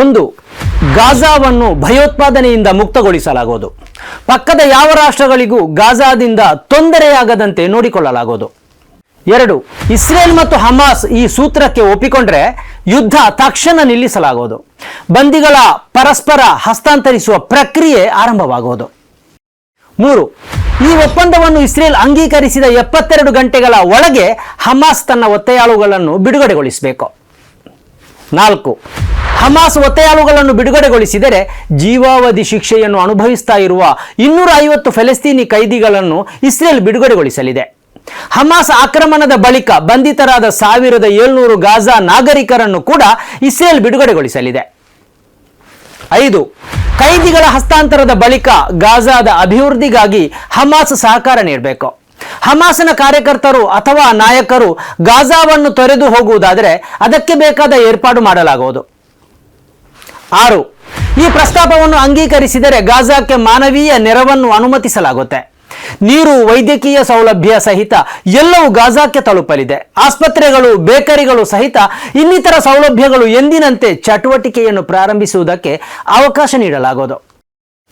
ಒಂದು, ಗಾಜಾವನ್ನು ಭಯೋತ್ಪಾದನೆಯಿಂದ ಮುಕ್ತಗೊಳಿಸಲಾಗುವುದು. ಪಕ್ಕದ ಯಾವ ರಾಷ್ಟ್ರಗಳಿಗೂ ಗಾಜಾದಿಂದ ತೊಂದರೆಯಾಗದಂತೆ ನೋಡಿಕೊಳ್ಳಲಾಗುವುದು. ಎರಡು, ಇಸ್ರೇಲ್ ಮತ್ತು ಹಮಾಸ್ ಈ ಸೂತ್ರಕ್ಕೆ ಒಪ್ಪಿಕೊಂಡ್ರೆ ಯುದ್ಧ ತಕ್ಷಣ ನಿಲ್ಲಿಸಲಾಗುವುದು. ಬಂದಿಗಳ ಪರಸ್ಪರ ಹಸ್ತಾಂತರಿಸುವ ಪ್ರಕ್ರಿಯೆ ಆರಂಭವಾಗುವುದು. ಮೂರು, ಈ ಒಪ್ಪಂದವನ್ನು ಇಸ್ರೇಲ್ ಅಂಗೀಕರಿಸಿದ ಎಪ್ಪತ್ತೆರಡು ಗಂಟೆಗಳ ಒಳಗೆ ಹಮಾಸ್ ತನ್ನ ಒತ್ತೆಯಾಳುಗಳನ್ನು ಬಿಡುಗಡೆಗೊಳಿಸಬೇಕು. ನಾಲ್ಕು ಹಮಾಸ್ ಒತ್ತೆಯಾಳುಗಳನ್ನು ಬಿಡುಗಡೆಗೊಳಿಸಿದರೆ ಜೀವಾವಧಿ ಶಿಕ್ಷೆಯನ್ನು ಅನುಭವಿಸ್ತಾ ಇರುವ ಇನ್ನೂರ ಐವತ್ತು ಫೆಲೆಸ್ತೀನಿ ಕೈದಿಗಳನ್ನು ಇಸ್ರೇಲ್ ಬಿಡುಗಡೆಗೊಳಿಸಲಿದೆ. ಹಮಾಸ್ ಆಕ್ರಮಣದ ಬಳಿಕ ಬಂಧಿತರಾದ ಸಾವಿರದ ಏಳ್ನೂರು ಗಾಜಾ ನಾಗರಿಕರನ್ನು ಕೂಡ ಇಸ್ರೇಲ್ ಬಿಡುಗಡೆಗೊಳಿಸಲಿದೆ. ಐದು, ಕೈದಿಗಳ ಹಸ್ತಾಂತರದ ಬಳಿಕ ಗಾಜಾದ ಅಭಿವೃದ್ಧಿಗಾಗಿ ಹಮಾಸ್ ಸಹಕಾರ ನೀಡಬೇಕು. ಹಮಾಸನ ಕಾರ್ಯಕರ್ತರು ಅಥವಾ ನಾಯಕರು ಗಾಜಾವನ್ನು ತೊರೆದು ಹೋಗುವುದಾದರೆ ಅದಕ್ಕೆ ಬೇಕಾದ ಏರ್ಪಾಡು ಮಾಡಲಾಗುವುದು. ಆರು. ಈ ಪ್ರಸ್ತಾಪವನ್ನು ಅಂಗೀಕರಿಸಿದರೆ ಗಾಜಾಕ್ಕೆ ಮಾನವೀಯ ನೆರವನ್ನು ಅನುಮತಿಸಲಾಗುತ್ತೆ. ನೀರು, ವೈದ್ಯಕೀಯ ಸೌಲಭ್ಯ ಸಹಿತ ಎಲ್ಲವೂ ಗಾಜಾಕ್ಕೆ ತಲುಪಲಿದೆ. ಆಸ್ಪತ್ರೆಗಳು, ಬೇಕರಿಗಳು ಸಹಿತ ಇನ್ನಿತರ ಸೌಲಭ್ಯಗಳು ಎಂದಿನಂತೆ ಚಟುವಟಿಕೆಯನ್ನು ಪ್ರಾರಂಭಿಸುವುದಕ್ಕೆ ಅವಕಾಶ ನೀಡಲಾಗುವುದು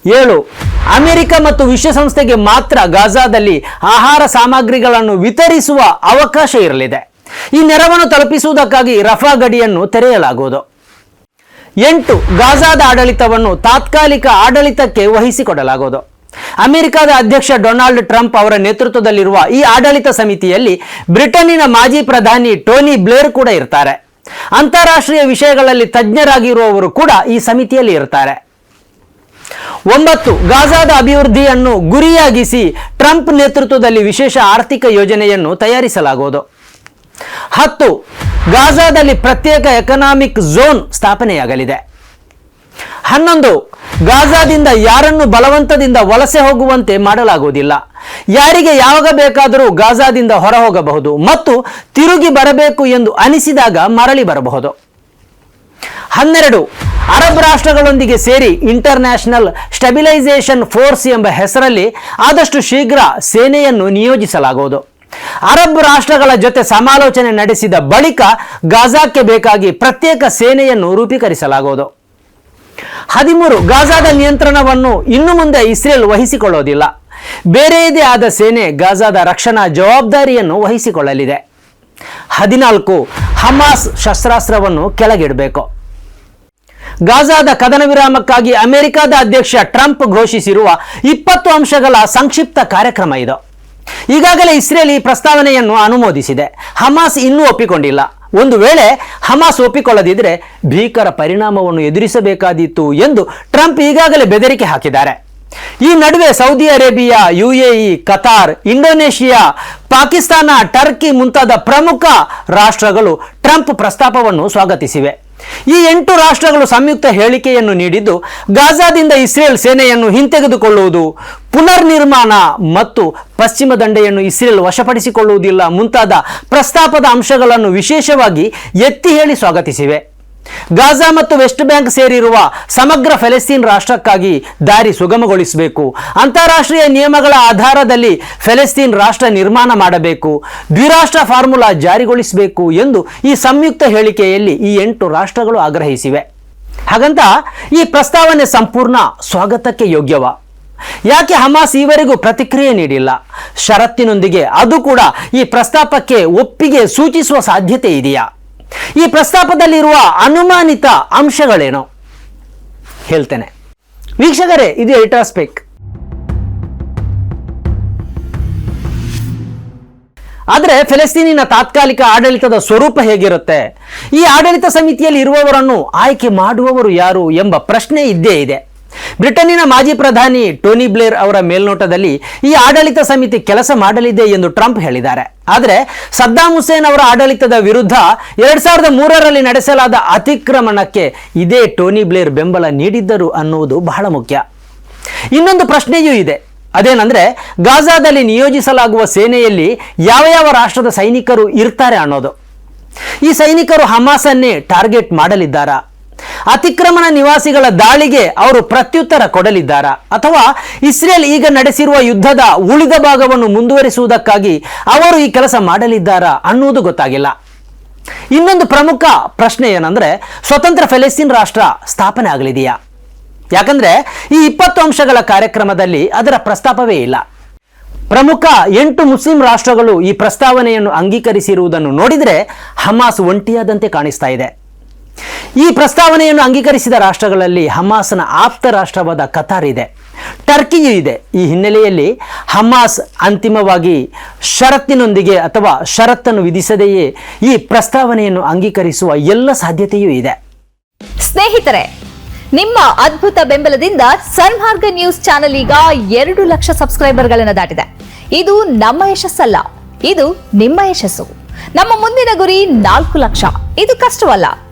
ಏಳು. ಅಮೆರಿಕ ಮತ್ತು ವಿಶ್ವಸಂಸ್ಥೆಗೆ ಮಾತ್ರ ಗಾಜಾದಲ್ಲಿ ಆಹಾರ ಸಾಮಗ್ರಿಗಳನ್ನು ವಿತರಿಸುವ ಅವಕಾಶ ಇರಲಿದೆ. ಈ ನೆರವನ್ನು ತಲುಪಿಸುವುದಕ್ಕಾಗಿ ರಫಾ ಗಡಿಯನ್ನು ತೆರೆಯಲಾಗುವುದು. ಎಂಟು ಗಾಜಾದ ಆಡಳಿತವನ್ನು ತಾತ್ಕಾಲಿಕ ಆಡಳಿತಕ್ಕೆ ವಹಿಸಿಕೊಡಲಾಗುವುದು. ಅಮೆರಿಕದ ಅಧ್ಯಕ್ಷ ಡೊನಾಲ್ಡ್ ಟ್ರಂಪ್ ಅವರ ನೇತೃತ್ವದಲ್ಲಿರುವ ಈ ಆಡಳಿತ ಸಮಿತಿಯಲ್ಲಿ ಬ್ರಿಟನ್ನಿನ ಮಾಜಿ ಪ್ರಧಾನಿ ಟೋನಿ ಬ್ಲೇರ್ ಕೂಡ ಇರ್ತಾರೆ. ಅಂತಾರಾಷ್ಟ್ರೀಯ ವಿಷಯಗಳಲ್ಲಿ ತಜ್ಞರಾಗಿರುವವರು ಕೂಡ ಈ ಸಮಿತಿಯಲ್ಲಿ ಇರ್ತಾರೆ. ಒಂಬತ್ತು ಗಾಜಾದ ಅಭಿವೃದ್ಧಿಯನ್ನು ಗುರಿಯಾಗಿಸಿ ಟ್ರಂಪ್ ನೇತೃತ್ವದಲ್ಲಿ ವಿಶೇಷ ಆರ್ಥಿಕ ಯೋಜನೆಯನ್ನು ತಯಾರಿಸಲಾಗುವುದು. ಹತ್ತು ಗಾಜಾದಲ್ಲಿ ಪ್ರತ್ಯೇಕ ಎಕನಾಮಿಕ್ ಝೋನ್ ಸ್ಥಾಪನೆಯಾಗಲಿದೆ. ಹನ್ನೊಂದು, ಗಾಜಾದಿಂದ ಯಾರನ್ನು ಬಲವಂತದಿಂದ ವಲಸೆ ಹೋಗುವಂತೆ ಮಾಡಲಾಗುವುದಿಲ್ಲ. ಯಾರಿಗೆ ಯಾವಾಗ ಬೇಕಾದರೂ ಗಾಜಾದಿಂದ ಹೊರ ಹೋಗಬಹುದು ಮತ್ತು ತಿರುಗಿ ಬರಬೇಕು ಎಂದು ಅನಿಸಿದಾಗ ಮರಳಿ ಬರಬಹುದು. ಹನ್ನೆರಡು, ಅರಬ್ ರಾಷ್ಟ್ರಗಳೊಂದಿಗೆ ಸೇರಿ ಇಂಟರ್ನ್ಯಾಷನಲ್ ಸ್ಟೆಬಿಲೈಸೇಷನ್ ಫೋರ್ಸ್ ಎಂಬ ಹೆಸರಲ್ಲಿ ಆದಷ್ಟು ಶೀಘ್ರ ಸೇನೆಯನ್ನು ನಿಯೋಜಿಸಲಾಗುವುದು. ಅರಬ್ ರಾಷ್ಟ್ರಗಳ ಜೊತೆ ಸಮಾಲೋಚನೆ ನಡೆಸಿದ ಬಳಿಕ ಗಾಜಾಕ್ಕೆ ಬೇಕಾಗಿ ಪ್ರತ್ಯೇಕ ಸೇನೆಯನ್ನು ರೂಪೀಕರಿಸಲಾಗುವುದು. ಹದಿಮೂರು ಗಾಜಾದ ನಿಯಂತ್ರಣವನ್ನು ಇನ್ನು ಮುಂದೆ ಇಸ್ರೇಲ್ ವಹಿಸಿಕೊಳ್ಳೋದಿಲ್ಲ. ಬೇರೆಯದೇ ಆದ ಸೇನೆ ಗಾಜಾದ ರಕ್ಷಣಾ ಜವಾಬ್ದಾರಿಯನ್ನು ವಹಿಸಿಕೊಳ್ಳಲಿದೆ. ಹದಿನಾಲ್ಕು ಹಮಾಸ್ ಶಸ್ತ್ರಾಸ್ತ್ರವನ್ನು ಕೆಳಗಿಡಬೇಕು. ಗಾಜಾದ ಕದನ ವಿರಾಮಕ್ಕಾಗಿ ಅಮೆರಿಕದ ಅಧ್ಯಕ್ಷ ಟ್ರಂಪ್ ಘೋಷಿಸಿರುವ ಇಪ್ಪತ್ತು ಅಂಶಗಳ ಸಂಕ್ಷಿಪ್ತ ಕಾರ್ಯಕ್ರಮ ಇದು. ಈಗಾಗಲೇ ಇಸ್ರೇಲ್ ಈ ಪ್ರಸ್ತಾವನೆಯನ್ನು ಅನುಮೋದಿಸಿದೆ. ಹಮಾಸ್ ಇನ್ನೂ ಒಪ್ಪಿಕೊಂಡಿಲ್ಲ. ಒಂದು ವೇಳೆ ಹಮಾಸ್ ಒಪ್ಪಿಕೊಳ್ಳದಿದ್ದರೆ ಭೀಕರ ಪರಿಣಾಮವನ್ನು ಎದುರಿಸಬೇಕಾದೀತು ಎಂದು ಟ್ರಂಪ್ ಈಗಾಗಲೇ ಬೆದರಿಕೆ ಹಾಕಿದ್ದಾರೆ. ಈ ನಡುವೆ Saudi Arabia, UAE, Qatar, Indonesia, Pakistan, Turkey ಮುಂತಾದ ಪ್ರಮುಖ ರಾಷ್ಟ್ರಗಳು ಟ್ರಂಪ್ ಪ್ರಸ್ತಾಪವನ್ನು ಸ್ವಾಗತಿಸಿವೆ. ಈ ಎಂಟು ರಾಷ್ಟ್ರಗಳು ಸಂಯುಕ್ತ ಹೇಳಿಕೆಯನ್ನು ನೀಡಿದ್ದು, ಗಾಜಾದಿಂದ ಇಸ್ರೇಲ್ ಸೇನೆಯನ್ನು ಹಿಂತೆಗೆದುಕೊಳ್ಳುವುದು ಪುನರ್ ನಿರ್ಮಾಣ ಮತ್ತು ಪಶ್ಚಿಮ ದಂಡೆಯನ್ನು ಇಸ್ರೇಲ್ ವಶಪಡಿಸಿಕೊಳ್ಳುವುದಿಲ್ಲ ಮುಂತಾದ ಪ್ರಸ್ತಾಪದ ಅಂಶಗಳನ್ನು ವಿಶೇಷವಾಗಿ ಎತ್ತಿ ಹೇಳಿ ಸ್ವಾಗತಿಸಿವೆ. ಗಾಜಾ ಮತ್ತು ವೆಸ್ಟ್ ಬ್ಯಾಂಕ್ ಸೇರಿರುವ ಸಮಗ್ರ ಫೆಲೆಸ್ತೀನ್ ರಾಷ್ಟ್ರಕ್ಕಾಗಿ ದಾರಿ ಸುಗಮಗೊಳಿಸಬೇಕು. ಅಂತಾರಾಷ್ಟ್ರೀಯ ನಿಯಮಗಳ ಆಧಾರದಲ್ಲಿ ಫೆಲೆಸ್ತೀನ್ ರಾಷ್ಟ್ರ ನಿರ್ಮಾಣ ಮಾಡಬೇಕು. ದ್ವಿರಾಷ್ಟ್ರ ಫಾರ್ಮುಲಾ ಜಾರಿಗೊಳಿಸಬೇಕು ಎಂದು ಈ ಸಂಯುಕ್ತ ಹೇಳಿಕೆಯಲ್ಲಿ ಈ ಎಂಟು ರಾಷ್ಟ್ರಗಳು ಆಗ್ರಹಿಸಿವೆ. ಹಾಗಂತ ಈ ಪ್ರಸ್ತಾವನೆ ಸಂಪೂರ್ಣ ಸ್ವಾಗತಕ್ಕೆ ಯೋಗ್ಯವ. ಯಾಕೆ ಹಮಾಸ್ ಈವರೆಗೂ ಪ್ರತಿಕ್ರಿಯೆ ನೀಡಿಲ್ಲ? ಷರತ್ತಿನೊಂದಿಗೆ ಅದು ಕೂಡ ಈ ಪ್ರಸ್ತಾಪಕ್ಕೆ ಒಪ್ಪಿಗೆ ಸೂಚಿಸುವ ಸಾಧ್ಯತೆ ಇದೆಯಾ? ಈ ಪ್ರಸ್ತಾಪದಲ್ಲಿರುವ ಅನುಮಾನಿತ ಅಂಶಗಳೇನು ಹೇಳ್ತೇನೆ. ವೀಕ್ಷಕರೇ, ಇದು ಎಲ್ಟ್ರಾಸ್ಪೆಕ್ ಆದರೆ ಫೆಲೆಸ್ತೀನಿನ ತಾತ್ಕಾಲಿಕ ಆಡಳಿತದ ಸ್ವರೂಪ ಹೇಗಿರುತ್ತೆ? ಈ ಆಡಳಿತ ಸಮಿತಿಯಲ್ಲಿ ಇರುವವರನ್ನು ಆಯ್ಕೆ ಮಾಡುವವರು ಯಾರು ಎಂಬ ಪ್ರಶ್ನೆ ಇದ್ದೇ ಇದೆ. ಬ್ರಿಟನ್ನಿನ ಮಾಜಿ ಪ್ರಧಾನಿ ಟೋನಿ ಬ್ಲೇರ್ ಅವರ ಮೇಲ್ನೋಟದಲ್ಲಿ ಈ ಆಡಳಿತ ಸಮಿತಿ ಕೆಲಸ ಮಾಡಲಿದೆ ಎಂದು ಟ್ರಂಪ್ ಹೇಳಿದ್ದಾರೆ. ಆದರೆ ಸದ್ದಾಂ ಹುಸೇನ್ ಅವರ ಆಡಳಿತದ ವಿರುದ್ಧ ಎರಡ್ ಸಾವಿರದ ಮೂರರಲ್ಲಿ ನಡೆಸಲಾದ ಅತಿಕ್ರಮಣಕ್ಕೆ ಇದೇ ಟೋನಿ ಬ್ಲೇರ್ ಬೆಂಬಲ ನೀಡಿದ್ದರು ಅನ್ನುವುದು ಬಹಳ ಮುಖ್ಯ. ಇನ್ನೊಂದು ಪ್ರಶ್ನೆಯೂ ಇದೆ. ಅದೇನಂದ್ರೆ ಗಾಜಾದಲ್ಲಿ ನಿಯೋಜಿಸಲಾಗುವ ಸೇನೆಯಲ್ಲಿ ಯಾವ ಯಾವ ರಾಷ್ಟ್ರದ ಸೈನಿಕರು ಇರ್ತಾರೆ ಅನ್ನೋದು. ಈ ಸೈನಿಕರು ಹಮಾಸನ್ನೇ ಟಾರ್ಗೆಟ್ ಮಾಡಲಿದ್ದಾರಾ? ಅತಿಕ್ರಮಣ ನಿವಾಸಿಗಳ ದಾಳಿಗೆ ಅವರು ಪ್ರತ್ಯುತ್ತರ ಕೊಡಲಿದ್ದಾರಾ. ಅಥವಾ ಇಸ್ರೇಲ್ ಈಗ ನಡೆಸಿರುವ ಯುದ್ಧದ ಉಳಿದ ಭಾಗವನ್ನು ಮುಂದುವರಿಸುವುದಕ್ಕಾಗಿ ಅವರು ಈ ಕೆಲಸ ಮಾಡಲಿದ್ದಾರಾ ಅನ್ನುವುದು ಗೊತ್ತಾಗಿಲ್ಲ. ಇನ್ನೊಂದು ಪ್ರಮುಖ ಪ್ರಶ್ನೆ ಏನಂದ್ರೆ, ಸ್ವತಂತ್ರ ಫೆಲೆಸ್ತೀನ್ ರಾಷ್ಟ್ರ ಸ್ಥಾಪನೆ ಆಗಲಿದೆಯಾ? ಯಾಕಂದ್ರೆ ಈ ಇಪ್ಪತ್ತು ಅಂಶಗಳ ಕಾರ್ಯಕ್ರಮದಲ್ಲಿ ಅದರ ಪ್ರಸ್ತಾಪವೇ ಇಲ್ಲ. ಪ್ರಮುಖ ಎಂಟು ಮುಸ್ಲಿಂ ರಾಷ್ಟ್ರಗಳು ಈ ಪ್ರಸ್ತಾವನೆಯನ್ನು ಅಂಗೀಕರಿಸಿರುವುದನ್ನು ನೋಡಿದರೆ ಹಮಾಸ್ ಒಂಟಿಯಾದಂತೆ ಕಾಣಿಸ್ತಾ ಇದೆ. ಈ ಪ್ರಸ್ತಾವನೆಯನ್ನು ಅಂಗೀಕರಿಸಿದ ರಾಷ್ಟ್ರಗಳಲ್ಲಿ ಹಮಾಸ್ನ ಆಪ್ತ ರಾಷ್ಟ್ರವಾದ ಕತಾರ್ ಇದೆ. ಟರ್ಕಿಯೂ ಇದೆ. ಈ ಹಿನ್ನೆಲೆಯಲ್ಲಿ ಹಮಾಸ್ ಅಂತಿಮವಾಗಿ ಷರತ್ತಿನೊಂದಿಗೆ ಅಥವಾ ಷರತ್ತನ್ನು ವಿಧಿಸದೆಯೇ ಈ ಪ್ರಸ್ತಾವನೆಯನ್ನು ಅಂಗೀಕರಿಸುವ ಎಲ್ಲ ಸಾಧ್ಯತೆಯೂ ಇದೆ. ಸ್ನೇಹಿತರೆ, ನಿಮ್ಮ ಅದ್ಭುತ ಬೆಂಬಲದಿಂದ ಸನ್ಮಾರ್ಗ ನ್ಯೂಸ್ ಚಾನೆಲ್ ಈಗ ಎರಡು ಲಕ್ಷ ಸಬ್ಸ್ಕ್ರೈಬರ್ಗಳನ್ನು ದಾಟಿದೆ. ಇದು ನಮ್ಮ ಯಶಸ್ಸಲ್ಲ, ಇದು ನಿಮ್ಮ ಯಶಸ್ಸು. ನಮ್ಮ ಮುಂದಿನ ಗುರಿ ನಾಲ್ಕು ಲಕ್ಷ. ಇದು ಕಷ್ಟವಲ್ಲ.